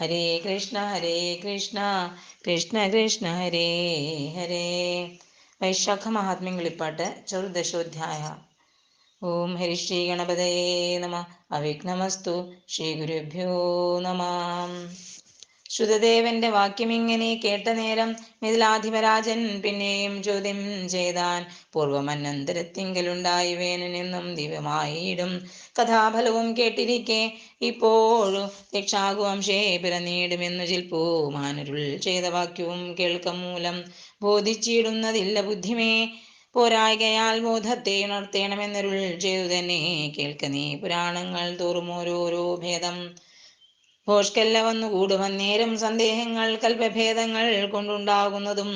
ഹരേ കൃഷ്ണ ഹരേ കൃഷ്ണ കൃഷ്ണ കൃഷ്ണ ഹരേ ഹരേ. വൈശാഖ മഹാത്മ്യം കിളിപ്പാട്ട് ചതുർദശോധ്യായ. ഓം ഹരി ശ്രീ ഗണപതയേ നമ. അവിഘ്നമസ്തു. ശ്രീ ഗുരുഭ്യോ നമ. ശ്രുതദേവന്റെ വാക്യമിങ്ങനെ കേട്ട നേരം മിഥിലാധിപരാജൻ പിന്നെയും ചോദ്യം ചെയ്താൻ പൂർവമന്നന്തരത്തിങ്കലുണ്ടായി വേനനെന്നും ദിവ്യമായിടും. കഥാഫലവും കേട്ടിരിക്കെ ഇപ്പോഴു പിറന്നീടുമെന്നു ചിൽപ്പോ മാനരുൾ ചെയ്ത വാക്യവും കേൾക്കം മൂലം ബോധിച്ചിടുന്നതില്ല ബുദ്ധിമേ. പോരായികയാൽ ബോധത്തെ ഉണർത്തേണമെന്നൊരുൾ ചെയ്തു തന്നെ കേൾക്കുന്നേ പുരാണങ്ങൾ തോറും ഓരോരോ ഭേദം. ഭോഷ്കല്ല വന്നുകൂടുമന്നേരം സന്ദേഹങ്ങൾ കൽപ്പഭേദങ്ങൾ കൊണ്ടുണ്ടാകുന്നതും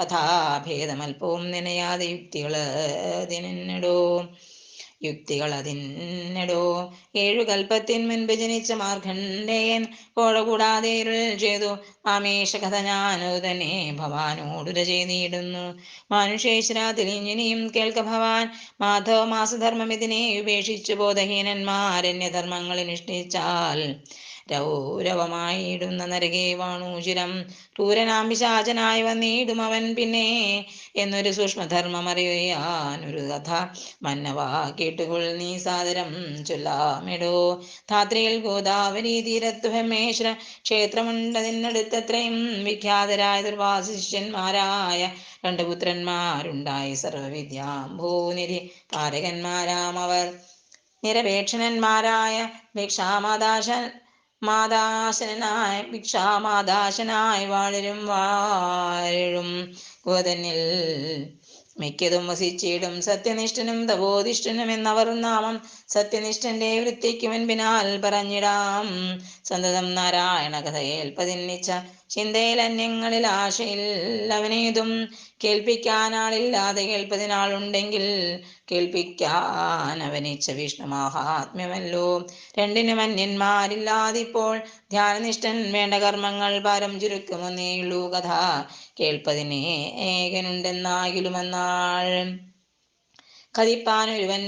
കഥാഭേദമൽപ്പവും നനയാതെ യുക്തികൾ അതിനെന്നിടോ? യുക്തികൾ അതിനെടോ ഏഴു കൽപ്പത്തിൻ മുൻപ് ജനിച്ച മാർഖണ്ഡേയൻ കോഴ കൂടാതെ ചെയ്തു. ആമേശ കഥ ഞാനു തന്നെ ഭവാനോടുര ചെയ്തിടുന്നു. മനുഷ്യേശ്വരാ ഇനിയും കേൾക്ക ഭവാൻ. മാധവ മാസധർമ്മം ഇതിനെ ഉപേക്ഷിച്ചു ബോധഹീനന്മാരന്യധർമ്മങ്ങളിൽ രൗരവമായിടുന്ന നരകേ വാണൂചിരം ക്രൂരനാംബിശാചനായി വന്നിടും അവൻ പിന്നെ. എന്നൊരു സൂക്ഷ്മധർമ്മം അറിയാനൊരു കഥ. മന്നവാ കേട്ടുകൊൾ നീ സാദരം ചൊല്ലാമിടോ. ധാത്രിയിൽ ഗോദാവരി തീരത്തു ഹമേശ്വര ക്ഷേത്രമുണ്ടതിനടുത്തത്രയും വിഖ്യാതരായ ദുർവാശിഷ്യന്മാരായ രണ്ട് പുത്രന്മാരുണ്ടായി സർവവിദ്യാംഭൂനിധി പാരകന്മാരാമവർ നിരപേക്ഷണന്മാരായ നിരപേക്ഷണന്മാരായ ഭിക്ഷാമാദാശ ഭിക്ഷാ മാതാശനായി വാഴരും വാഴും ഗോതനിൽ മിക്കതും വസിച്ചിടും സത്യനിഷ്ഠനും തപോധിഷ്ഠനും എന്നവർ നാമം സത്യനിഷ്ഠന്റെ വൃത്തിക്ക് മുൻപിനാൽ പറഞ്ഞിടാം. സന്തതം നാരായണ കഥ ആശയിൽ അവനേതും കേൾപ്പിക്കാനാളില്ലാതെ കേൾപ്പതിനാളുണ്ടെങ്കിൽ കേൾപ്പിക്കാൻ അവനിച്ച വിഷ്ണു മഹാത്മ്യമല്ലോ രണ്ടിനും അന്യന്മാരില്ലാതിപ്പോൾ ധ്യാനനിഷ്ഠൻ വേണ്ട കർമ്മങ്ങൾ പരം ചുരുക്കുമെന്നേയുള്ളൂ കഥ. കേൾപ്പതിനെ ഏകനുണ്ടെന്നാകിലുമെന്നാൾ കതിപ്പാനൊരുവൻ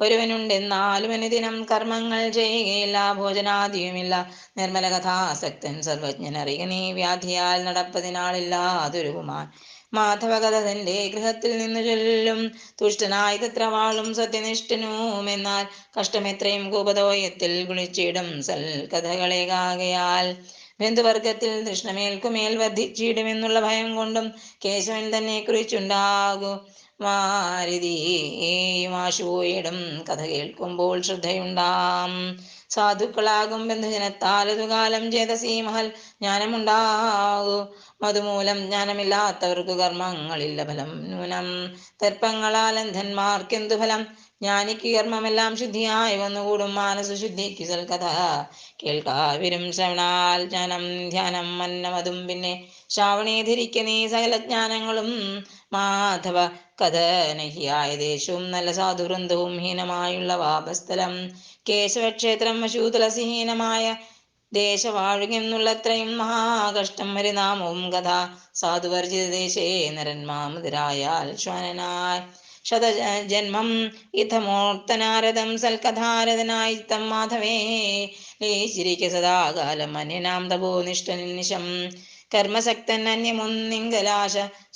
ഒരുവനുണ്ടെന്നാലും അനുദിനം കർമ്മങ്ങൾ ചെയ്യുകയില്ല ഭോജനാദിയുമില്ല. നിർമ്മല കഥാസക്തൻ സർവജ്ഞൻ അറിയ നീ വ്യാധിയാൽ നടപ്പതിനാളില്ലാതൊരു കുമാൻ മാധവകഥ ഗൃഹത്തിൽ നിന്ന് ചൊല്ലും തുഷ്ടനായി തത്ര വാളും സത്യനിഷ്ഠനുമെന്നാൽ കഷ്ടമെത്രയും കൂപതോയത്തിൽ കുളിച്ചിടും സൽ കഥകളേകാകയാൽ ബന്ധുവർഗത്തിൽ തൃഷ്ണമേൽക്കുമേൽ വർദ്ധിച്ചിടുമെന്നുള്ള ഭയം കൊണ്ടും കേശവൻ തന്നെ കുറിച്ചുണ്ടാകൂ. മാരുതിയും ആശുപോയിടും കഥ കേൾക്കുമ്പോൾ ശ്രദ്ധയുണ്ടാം. സാധുക്കളാകും ബന്ധുജനത്താൽ കാലം ചേതസീ മഹൽ ജ്ഞാനമുണ്ടാകൂ. മതുമൂലം ജ്ഞാനമില്ലാത്തവർക്ക് കർമ്മങ്ങളില്ല ഫലം നൂനം തർപ്പങ്ങളാൽ അന്ധന്മാർക്കെന്തു ഫലം? ജ്ഞാനിക്ക് കർമ്മമെല്ലാം ശുദ്ധിയായി വന്നുകൂടും മാനസശുദ്ധിക്ക് കഥ കേൾക്കാവിരും ശ്രവണാൽ ജ്ഞാനം ധ്യാനം മന്നമതും പിന്നെ ശ്രാവണേ ധരിക്കനീ സകല ജ്ഞാനങ്ങളും. മാധവ കഥനഹിയായ ദേശവും നല്ല സാധുവൃന്ദവും ഹീനമായുള്ള വാപസ്ഥലം. കേശവക്ഷേത്രം വശൂതുലസിഹീനമായ ദേശവാഴുകെന്നുള്ളത്രയും മഹാകഷ്ടം വരെ നാമവും കഥ സാധുവർജിത ദേശേ നരന്മാമുതിരായാൽ ശത ശതജന്മം ഇഥമോർത്തനാരദം സൽകഥാരഥനായി തം മാധവേ. ലേശിരിക്ക സദാകാലം അന്യനാം തപോ സ്വകർമ്മ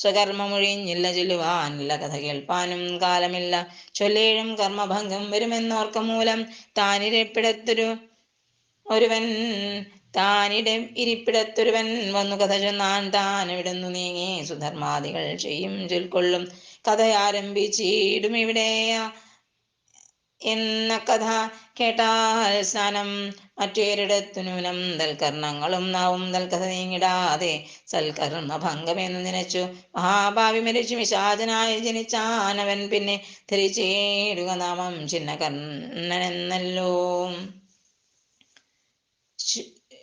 സ്വകർമ്മമൊഴിഞ്ഞില്ല ചൊല്ലുവാനില്ല കഥ കേൾപ്പാനും കാലമില്ല. ചൊല്ലേഴും കർമ്മഭംഗം വരുമെന്നോർക്ക മൂലം താനിരപ്പിടത്തൊരു ഒരുവൻ താനിടെ ഇരിപ്പിടത്തൊരുവൻ വന്നു കഥ ചൊന്നാൻ താൻ ഇവിടുന്നു നീങ്ങി സുധർമാദികൾ ചെയ്യും ചൊൽക്കൊള്ളും. കഥ ആരംഭിച്ചിടും ഇവിടെയാ എന്ന കഥ കേട്ടാൽ സ്നാനം മറ്റേരിടത്തു നന്ദൽ തൽക്കർണങ്ങളും നാവും തൽക്കഥ നീങ്ങിടാതെ സൽക്കർമ്മ ഭംഗമെന്ന് നിനച്ചു. മഹാഭാവി മരിച്ചു. വിഷാദനായി ജനിച്ചാനവൻ പിന്നെ ധരിച്ചേടുക നാമം ചിന്ന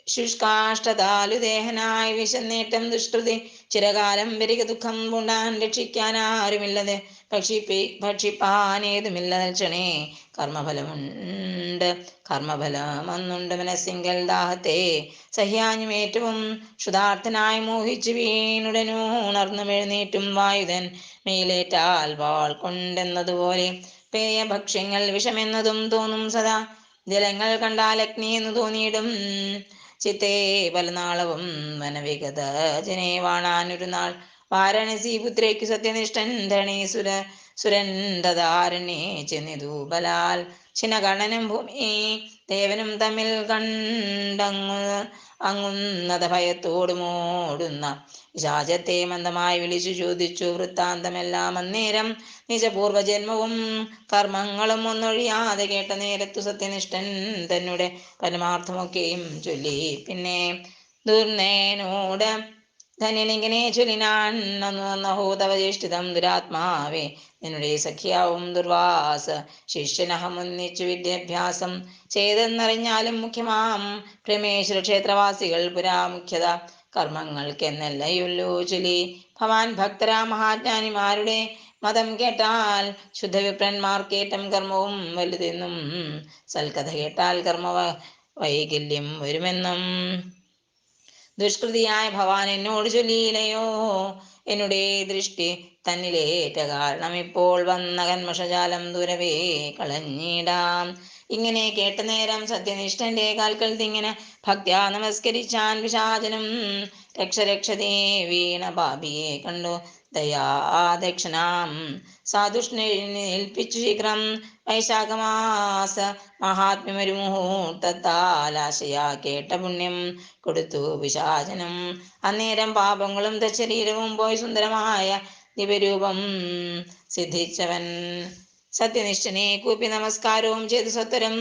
കർണനെന്നല്ലോ ശുഷ്കാഷ്ടതാലു ദേഹനായി വിശന്നേറ്റം ദുഷ്കൃതി. ചിരകാലം വരിക ദുഃഖം പൂണ്ടാൻ രക്ഷിക്കാൻ ആരുമില്ലത്. ഭക്ഷിപ്പി ഭക്ഷിപ്പാൻ ഏതുമില്ല ക്ഷണേ കർമ്മഫലമുണ്ട്. കർമ്മഫലമെന്നുണ്ട് മനസ്സിങ്കൽ ദാഹത്തെ. സഹ്യാഞ്ഞും ഏറ്റവും ക്ഷുതാർത്ഥനായി മോഹിച്ചു വീണുടനു ഉണർന്നു എഴുന്നേറ്റും വായുധൻ മേലേറ്റാൽ വാൾ കൊണ്ടെന്നതുപോലെ. പേയ ഭക്ഷ്യങ്ങൾ വിഷമെന്നതും തോന്നും സദാ. ജലങ്ങൾ കണ്ടാൽ അഗ്നി എന്ന് തോന്നിയിടും. ചിത്തേ പലനാളവും വനവിഗത ജനെ വാണാനൊരു നാൾ. വാരാണസി പുത്രേക്കു സത്യനിഷ്ഠൻ ധരണീസുര സുരൻ ചെന്നിതു ബലാൽ. ചിനകണ്ണനും ഭൂമി ദേവനും തമ്മിൽ കണ്ടങ്ങു അങ്ങുന്നത് ഭയത്തോട് മൂടുന്ന. വിശാചത്തെ മന്ദമായി വിളിച്ചു ചോദിച്ചു വൃത്താന്തമെല്ലാം അന്നേരം നിജപൂർവജന്മവും കർമ്മങ്ങളും ഒന്നൊഴിയാതെ കേട്ട നേരത്തു സത്യനിഷ്ഠൻ തന്നെ പരമാർത്ഥമൊക്കെയും ചൊല്ലി. പിന്നെ ദുർനേനോട് ധന്യനിങ്ങനെ ചൊല്ലിനാൻ അന്നു നഹോ തവ ജ്യേഷ്ഠിതം ദുരാത്മാവേ. നിന്നുടെ സഖ്യാവും ദുർവാസ ശിഷ്യനഹം ഒന്നിച്ചു വിദ്യാഭ്യാസം ചെയ്തെന്നറിഞ്ഞാലും മുഖ്യമാം പ്രമേശ്വര ക്ഷേത്രവാസികൾ പുരാ മുഖ്യത. കർമ്മങ്ങൾക്കെന്നല്ലയുള്ളൂ ചൊലി ഭവാൻ ഭക്തരാ മഹാജ്ഞാനിമാരുടെ മതം കേട്ടാൽ ശുദ്ധവിപ്രന്മാർക്കേറ്റം കർമ്മവും വലുതെന്നും സൽക്കഥ കേട്ടാൽ കർമ്മ വൈകല്യം വരുമെന്നും ദുഷ്കൃതിയായ ഭവാൻ എന്നോട് ചൊല്ലിയില്ലയോ? എന്നുടെ ദൃഷ്ടി തന്നിലേറ്റ കാരണം ഇപ്പോൾ വന്ന കന്മഷജാലം ദൂരവേ കളഞ്ഞിടാം. ഇങ്ങനെ കേട്ട നേരം സത്യനിഷ്ഠന്റെ കാൽക്കൽ തിങ്ങനെ ഭക്ത്യാ നമസ്കരിച്ചാൻ വിശാചനം രക്ഷ രക്ഷതേ വീണ പാപിയെ കണ്ടു. ദയാദക്ഷനാം സാധുഷ്ണേൽപ്പിച്ചു ശീഘ്രം വൈശാഖമാസ മഹാത്മ്യമൊരു മുഹൂർത്തത്താലാശയാ കേട്ട പുണ്യം കൊടുത്തു പിശാചനം. അന്നേരം പാപങ്ങളും തശരീരവും പോയി സുന്ദരമായ ദിവരൂപം സിദ്ധിച്ചവൻ. സത്യനിഷ്ഠനെ കൂപ്പി നമസ്കാരവും ചെയ്ത് സ്വത്തരം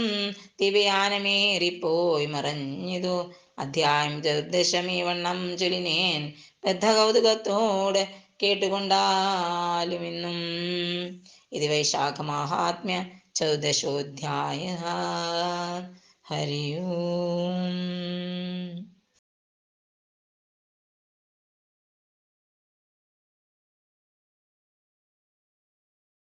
ദിവ്യാനമേറിപ്പോയി മറഞ്ഞിതു. അധ്യായം ചതുർദശമീ വണ്ണം ചൊല്ലിനേൻ ബദ്ധകൗതുകത്തോട് കേട്ടുകൊണ്ടാലും ഇന്നും. ഇത് വൈശാഖ മഹാത്മ്യ ചൗദശോധ്യായ ഹരിയോ.